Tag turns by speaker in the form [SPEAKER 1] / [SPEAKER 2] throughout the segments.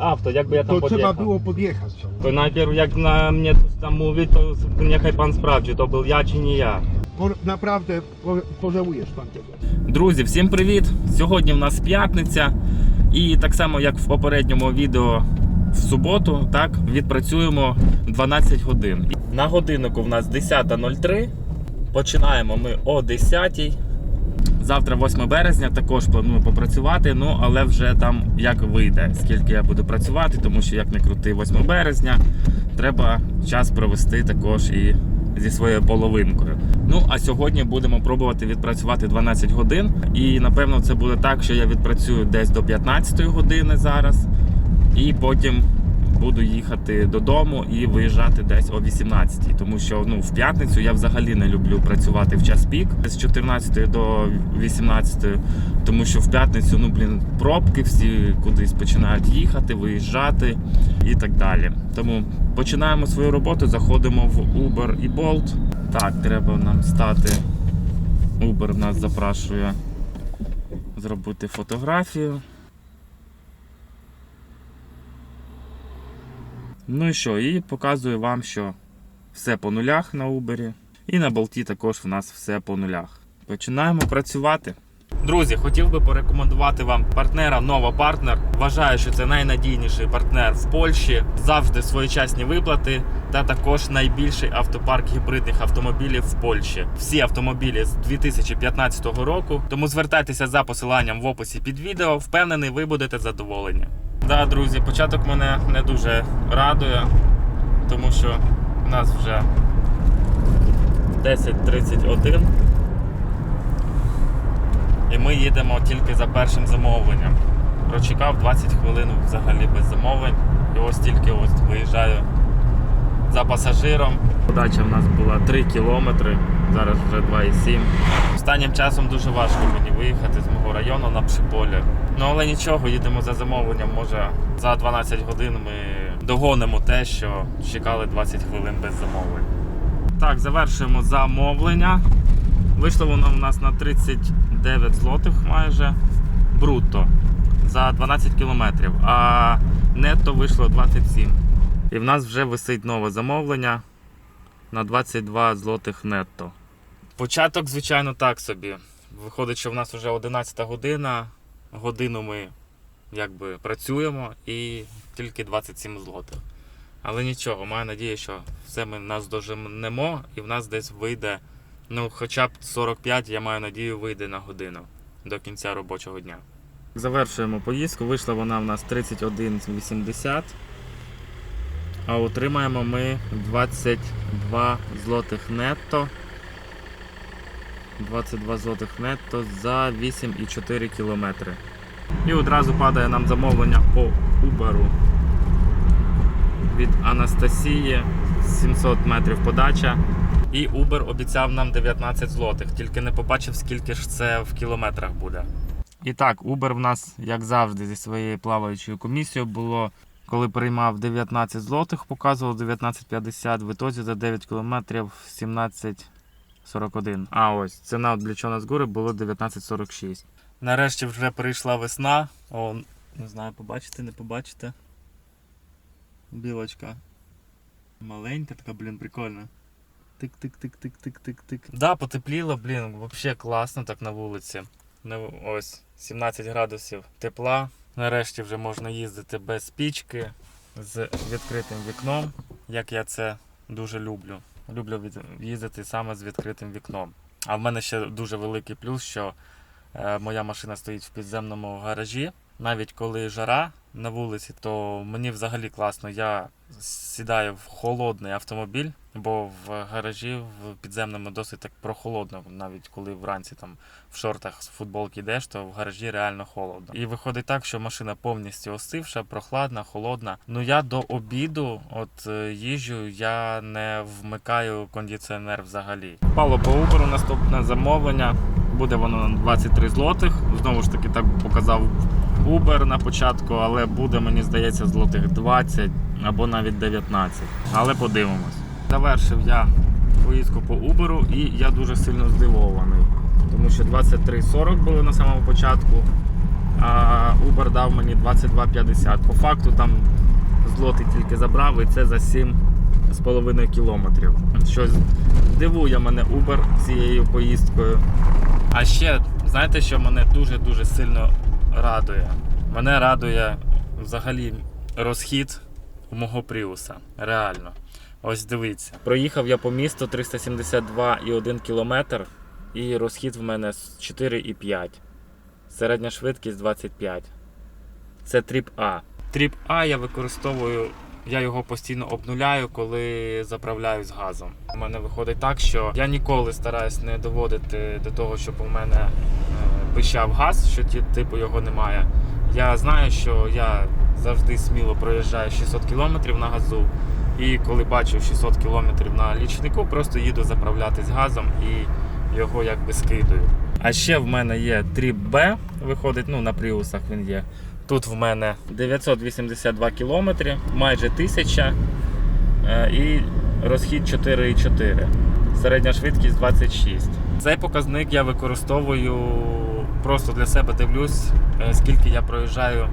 [SPEAKER 1] auto, jakby ja tam
[SPEAKER 2] To trzeba
[SPEAKER 1] podjechał.
[SPEAKER 2] było podjechać.
[SPEAKER 1] To najpierw jak na mnie coś tam mówi, to niechaj pan sprawdzi, to był ja czy nie ja.
[SPEAKER 2] Po, naprawdę po, pożałujesz pan tego.
[SPEAKER 1] Друзі, всім привіт! Сьогодні в нас п'ятниця, і так само як в попередньому відео в суботу, так відпрацюємо 12 годин. На годиннику в нас 10.03. Починаємо ми о 10 Завтра 8 березня також планую попрацювати, ну але вже там як вийде, скільки я буду працювати, тому що як не крути 8 березня, треба час провести також і зі своєю половинкою. Ну а сьогодні будемо пробувати відпрацювати 12 годин. І напевно це буде так, що я відпрацюю десь до 15 години зараз, і потім буду їхати додому і виїжджати десь о 18 тому що ну в п'ятницю я взагалі не люблю працювати в час пік з 14 до 18, тому що в п'ятницю ну блін пробки всі кудись починають їхати, виїжджати і так далі. Тому починаємо свою роботу, заходимо в Uber і Bolt. Так, треба нам стати. Uber нас запрашує зробити фотографію. Ну і що? І показую вам, що все по нулях на Uber. І на болті також в нас все по нулях. Починаємо працювати. Друзі, хотів би порекомендувати вам партнера Нова Партнер. Вважаю, що це найнадійніший партнер в Польщі. Завжди своєчасні виплати та також найбільший автопарк гібридних автомобілів в Польщі. Всі автомобілі з 2015 року. Тому звертайтеся за посиланням в описі під відео. Впевнений, ви будете задоволені. Да, друзі, початок мене не дуже радує, тому що в нас вже 10.31 і ми їдемо тільки за першим замовленням. Прочекав 20 хвилин взагалі без замовлень. І ось тільки ось виїжджаю за пасажиром. Подача в нас була 3 кілометри, зараз вже 2,7. Останнім часом дуже важко мені виїхати з мого району на Пшиполі. Ну але нічого, їдемо за замовленням. Може за 12 годин ми догонимо те, що чекали 20 хвилин без замовлень. Так, завершуємо замовлення. Вийшло воно в нас на 39 злотих майже брутто за 12 кілометрів, а нетто вийшло 27. І в нас вже висить нове замовлення на 22 злотих нетто. Початок, звичайно, так собі. Виходить, що в нас вже 11 година. Годину ми якби працюємо і тільки 27 злотих. Але нічого, маю надію, що все ми наздоженемо і в нас десь вийде, ну, хоча б 45, я маю надію, вийде на годину до кінця робочого дня. Завершуємо поїздку. Вийшла вона в нас 31,80. А отримаємо ми 22 злотих нетто. 22 злотих нетто за 8,4 кілометри. І одразу падає нам замовлення по Uber від Анастасії 700 метрів подача. І Uber обіцяв нам 19 злотих, тільки не побачив, скільки ж це в кілометрах буде. І так, Uber в нас, як завжди, зі своєю плаваючою комісією було, коли приймав 19 злотих, показував 19,50, в ітозі за 9 кілометрів 17,41. А ось ціна облічена з гори було 19,46. Нарешті вже прийшла весна. О, не знаю, побачите, не побачите. Білочка. Маленька, така, блін, прикольна. Тик-тик-тик-тик-тик-тик-тик. Да, потепліло, блін, взагалі класно так на вулиці. Ну, ось 17 градусів тепла. Нарешті вже можна їздити без пічки, з відкритим вікном, як я це дуже люблю. Люблю їздити саме з відкритим вікном. А в мене ще дуже великий плюс, що е, моя машина стоїть в підземному гаражі. Навіть коли жара на вулиці, то мені взагалі класно. Я сідаю в холодний автомобіль, бо в гаражі в підземному досить так прохолодно, навіть коли вранці там в шортах з футболки йдеш, то в гаражі реально холодно. І виходить так, що машина повністю остивша, прохладна, холодна. Ну я до обіду, от е, їжджу, я не вмикаю кондиціонер взагалі. Впало по Uber наступне замовлення. Буде воно на 23 злотих. Знову ж таки, так показав Uber на початку, але буде, мені здається, злотих 20 або навіть 19. Але подивимось. Завершив я поїздку по Uber і я дуже сильно здивований. Тому що 23.40 було на самому початку. а Uber дав мені 22,50. По факту там злоти тільки забрав і це за 7,5 кілометрів. Щось дивує мене Uber цією поїздкою. А ще, знаєте, що мене дуже-дуже сильно радує? Мене радує взагалі розхід мого Пріуса. Реально. Ось дивіться. Проїхав я по місту 372,1 км і розхід в мене 4,5. Середня швидкість 25. Це тріп А. Тріп А я використовую, я його постійно обнуляю, коли заправляю з газом. У мене виходить так, що я ніколи стараюсь не доводити до того, щоб у мене е, пищав газ, що типу його немає. Я знаю, що я завжди сміло проїжджаю 600 км на газу. І коли бачу 600 км на лічнику, просто їду заправлятись газом і його якби скидую. А ще в мене є тріп Б, виходить, ну на пріусах він є. Тут в мене 982 км, майже 1000 е, і розхід 4,4. Середня швидкість 26. Цей показник я використовую просто для себе дивлюсь, е, скільки я проїжджаю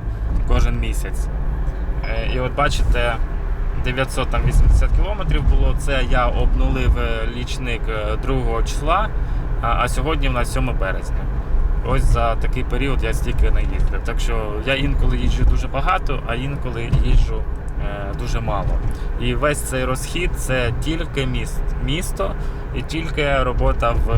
[SPEAKER 1] кожен місяць. Е, І от бачите, 980 кілометрів було. Це я обнулив лічник е, 2 числа, а сьогодні в нас 7 березня. Ось за такий період я стільки не їздив. Так що я інколи їжджу дуже багато, а інколи їжджу е, дуже мало. І весь цей розхід це тільки міст, місто і тільки робота в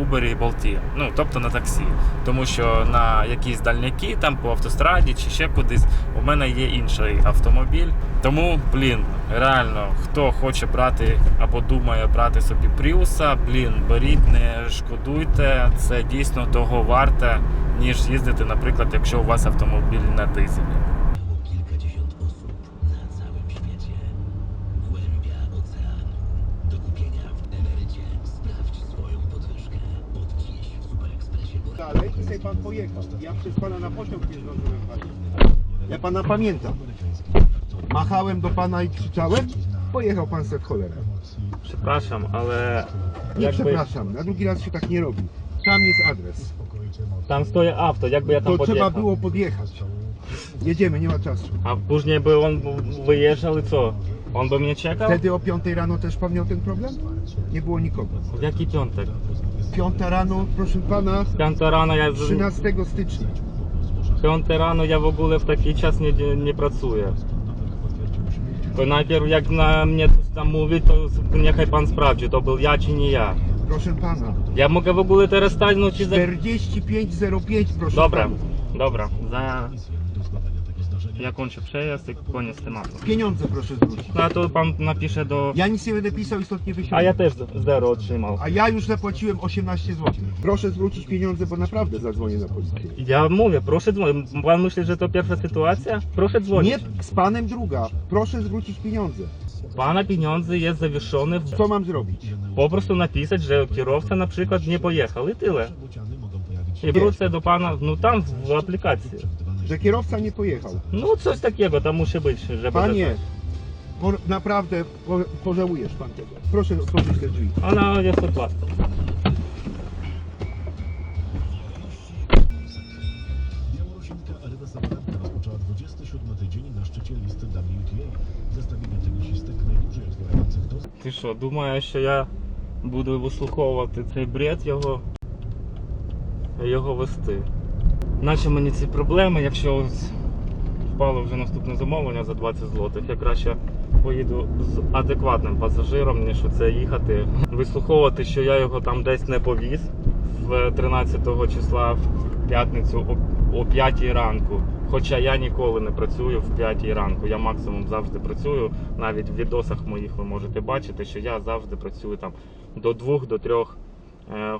[SPEAKER 1] Uber і Болті. Ну, тобто на таксі. Тому що на якісь дальняки, там по автостраді чи ще кудись, у мене є інший автомобіль. Тому, блін, реально, хто хоче брати або думає брати собі Пріуса, блін, беріть, не шкодуйте. Це дійсно того варте, ніж їздити, наприклад, якщо у вас автомобіль на дизелі.
[SPEAKER 2] Dalej i sobie pan pojechał. Ja przez pana na pociąg nie zdążyłem palić. Ja pana pamiętam. Machałem do pana i krzyczałem. Pojechał pan se w cholerę.
[SPEAKER 1] Przepraszam, ale
[SPEAKER 2] Nie przepraszam, na drugi raz się tak nie robi. Tam jest adres.
[SPEAKER 1] tam stoi auto, jakby ja
[SPEAKER 2] To trzeba było podjechać. Jedziemy, nie ma czasu.
[SPEAKER 1] A później by on wyjeżdżał i co? On by mnie czekał?
[SPEAKER 2] Wtedy o 5 rano też pan miał ten problem? Nie było nikogo.
[SPEAKER 1] W jaki piątek?
[SPEAKER 2] 5 rano, proszę pana,
[SPEAKER 1] Piąta rano ja...
[SPEAKER 2] 13 stycznia.
[SPEAKER 1] Piąte rano ja w ogóle w taki czas nie, nie, nie pracuję. To najpierw jak na mnie coś tam mówi, to niechaj pan sprawdzi, to był ja czy nie ja.
[SPEAKER 2] Proszę pana.
[SPEAKER 1] Ja mogę w ogóle teraz stać, no ci za...
[SPEAKER 2] 4505, proszę
[SPEAKER 1] Dobra,
[SPEAKER 2] pana.
[SPEAKER 1] dobra. Za... Ja kończę przejazd i koniec tematu.
[SPEAKER 2] Pieniądze proszę zwrócić.
[SPEAKER 1] No a to pan napisze do...
[SPEAKER 2] Ja nic nie będę pisał, istotnie wysiądę.
[SPEAKER 1] A ja też zero otrzymał.
[SPEAKER 2] A ja już zapłaciłem 18 zł. Proszę zwrócić pieniądze, bo naprawdę zadzwonię na policję.
[SPEAKER 1] Ja mówię, proszę dzwonić. Pan myśli, że to pierwsza sytuacja? Proszę dzwonić.
[SPEAKER 2] Nie z panem druga. Proszę zwrócić pieniądze.
[SPEAKER 1] Pana pieniądze jest zawieszone. W...
[SPEAKER 2] Co mam zrobić?
[SPEAKER 1] Po prostu napisać, że kierowca na przykład nie pojechał i tyle. I wrócę do pana, no tam w aplikacji
[SPEAKER 2] Że kierowca nie pojechał.
[SPEAKER 1] No coś takiego tam musi być, żeby...
[SPEAKER 2] Panie, po, naprawdę po, pożałujesz pan tego. Proszę otworzyć te drzwi.
[SPEAKER 1] Ona jest otwarta.
[SPEAKER 3] Białorusinka Aryna Sabalenka rozpoczęła 27 tydzień na szczycie listy WTA. Zestawienie tenisistek najdłużej otwierających do
[SPEAKER 1] Ти що, думаєш, що я буду вислуховувати цей бред його, його вести? Наче мені ці проблеми, якщо впало вже наступне замовлення за 20 злотих, я краще поїду з адекватним пасажиром, ніж оце їхати. Вислуховувати, що я його там десь не повіз в 13 числа в п'ятницю о, о 5 ранку. Хоча я ніколи не працюю в 5 ранку. Я максимум завжди працюю. Навіть в відосах моїх ви можете бачити, що я завжди працюю там до 2 до 3 е,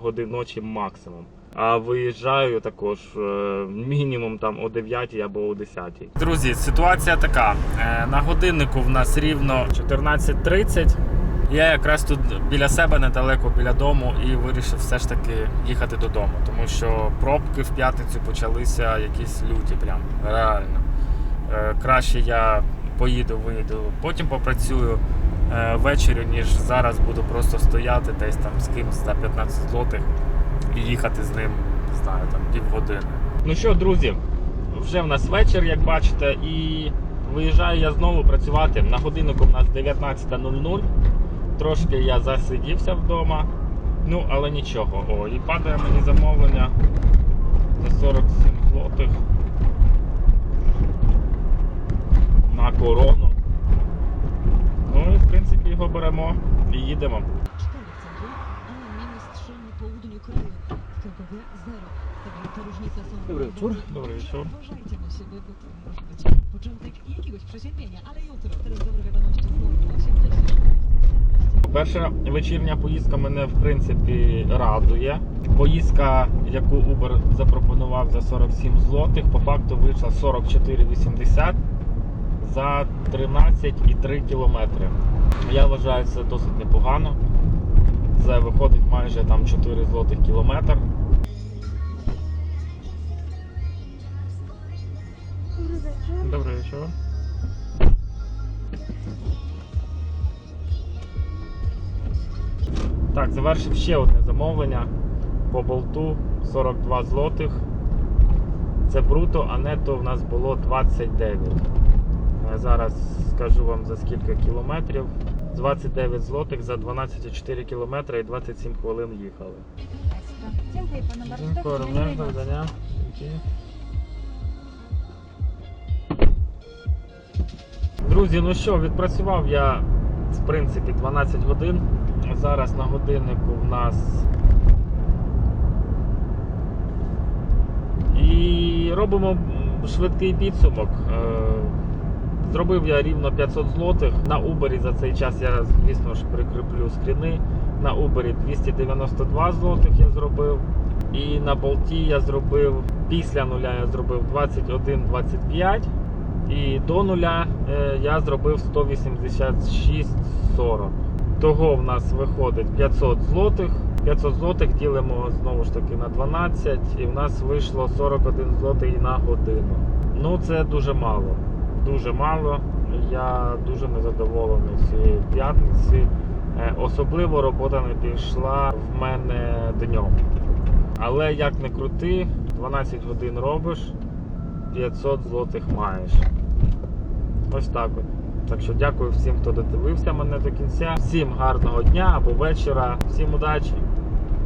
[SPEAKER 1] годин ночі максимум. А виїжджаю також е, мінімум там о 9 або о 10. Друзі, ситуація така. Е, На годиннику в нас рівно 14.30. Я якраз тут біля себе недалеко біля дому і вирішив все ж таки їхати додому, тому що пробки в п'ятницю почалися якісь люті, прям реально. Е, Краще я поїду, вийду, потім попрацюю ввечері, ніж зараз буду просто стояти десь там з кимось за 15 злотих і їхати з ним, не знаю, там півгодини. Ну що, друзі, вже в нас вечір, як бачите, і виїжджаю я знову працювати. На годиннику в нас 19.00. Трошки я засидівся вдома. Ну, але нічого. О, і падає мені замовлення за 47 злотих на корону. Ну і в принципі його беремо і їдемо.
[SPEAKER 2] Dobry wieczór.
[SPEAKER 1] Dobry wieczór.
[SPEAKER 4] Uważajcie na siebie, bo to może być początek jakiegoś przeziębienia, ale jutro. Teraz dobre wiadomości z 80.
[SPEAKER 1] Перша вечірня поїздка мене в принципі радує. Поїздка, яку Uber запропонував за 47 злотих, по факту вийшла 44,80 за 13,3 кілометри. Я вважаю це досить непогано. Це виходить майже там 4 злотих кілометр. Добрий вечір. Так, завершив ще одне замовлення по болту 42 злотих. Це бруто, а нето в нас було 29. Я зараз скажу вам за скільки кілометрів. 29 злотих за 12,4 кілометри і 27 хвилин їхали.
[SPEAKER 5] Panu bardzo.
[SPEAKER 1] Дякую,
[SPEAKER 5] Do
[SPEAKER 1] Друзі, ну що, відпрацював я в принципі 12 годин. Зараз на годиннику в нас. І робимо швидкий підсумок. Е, Зробив я рівно 500 злотих. На Uber за цей час я, звісно ж, прикріплю скріни. На Uber 292 злотих я зробив. І на болті я зробив після нуля я зробив 21,25. І до нуля е, я зробив 186,40. Того в нас виходить 500 злотих. 500 злотих ділимо знову ж таки на 12, і в нас вийшло 41 злотий на годину. Ну це дуже мало. Дуже мало. Я дуже незадоволений цією п'ятниці. Е, Особливо робота не пішла в мене днем. Але як не крути, 12 годин робиш, 500 злотих маєш. Ось так от. Так що дякую всім, хто додивився мене до кінця. Всім гарного дня або вечора, всім удачі!